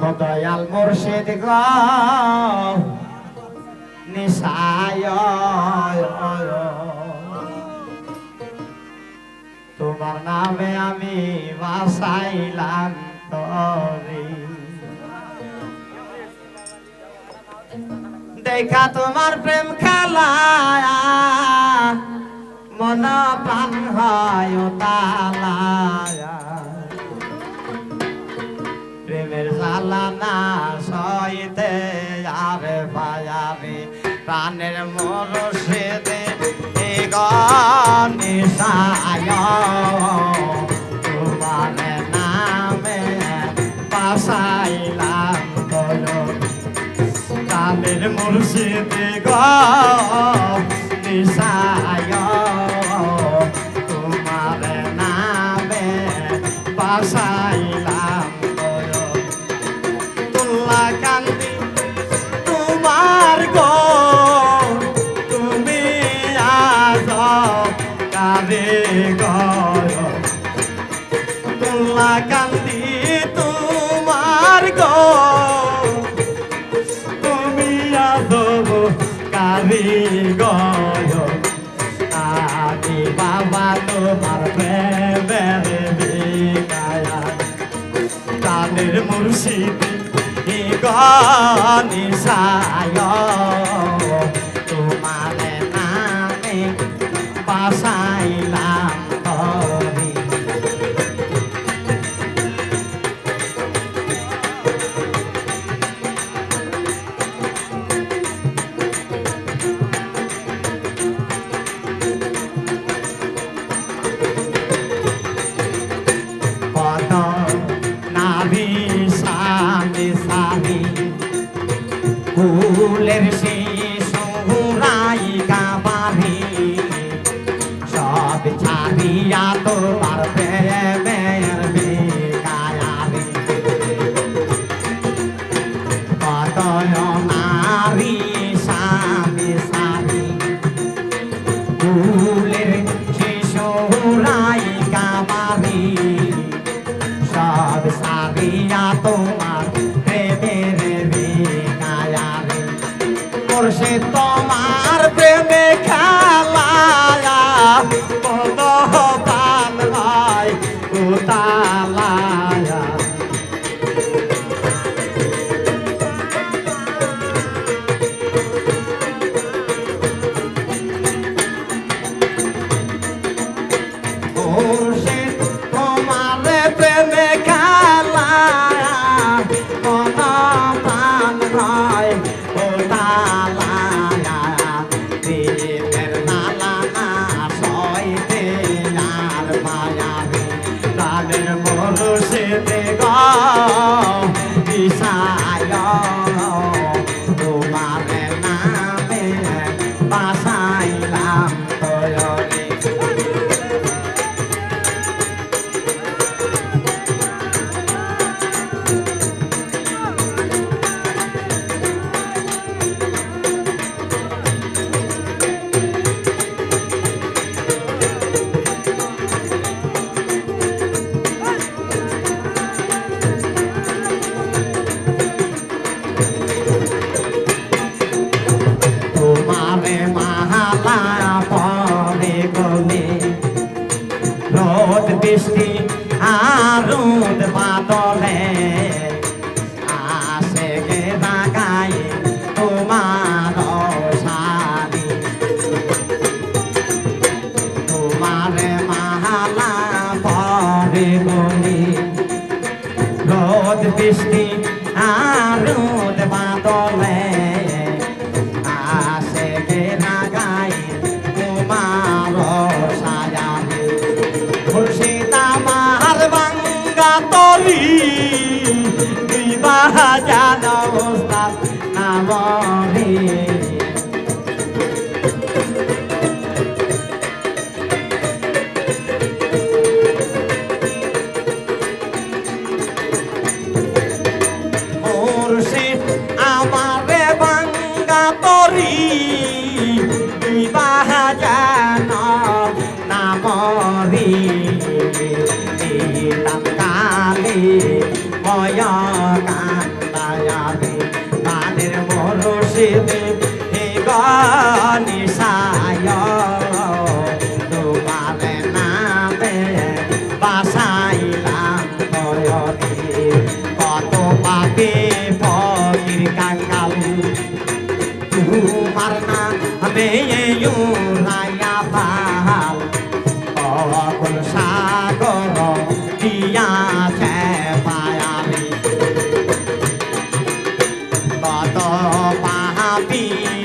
দয়াল মুর্শিদ তোমার নামে আমি বাসাইলাম দেখা তোমার প্রেম খেলা মন প্রাণ হয় তালায়া প্রাণের মরসে দে নিশায় তোমার নামে পাশাইলাম তলো প্রাণের মুর্শিদে গ, নিশায়। তোমার নামে পাশাইলাম কান্দি তোমার গো। তুমি আদব কারি গয়। বাবা তোমার প্রেমের বিকায়া গানি সব সাবিয়া তোমার প্রেমের বিকায়ারে মোরসে তোমার মোরসে দেগ রোদ বৃষ্টি আর রোদ বাদলে কান্দায়াবে গানের মরসে হে গানিসায় তোমার নামে বাসাইলাম কত পাপে 比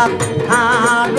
উস্তাদ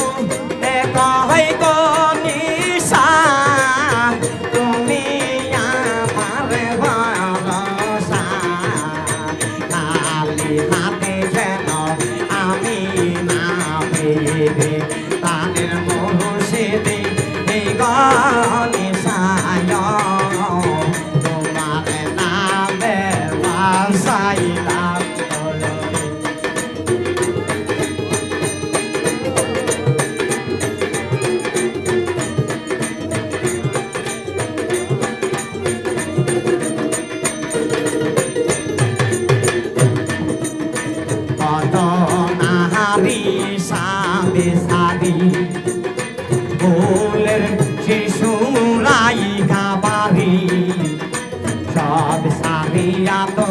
সব সারিয়া তোমার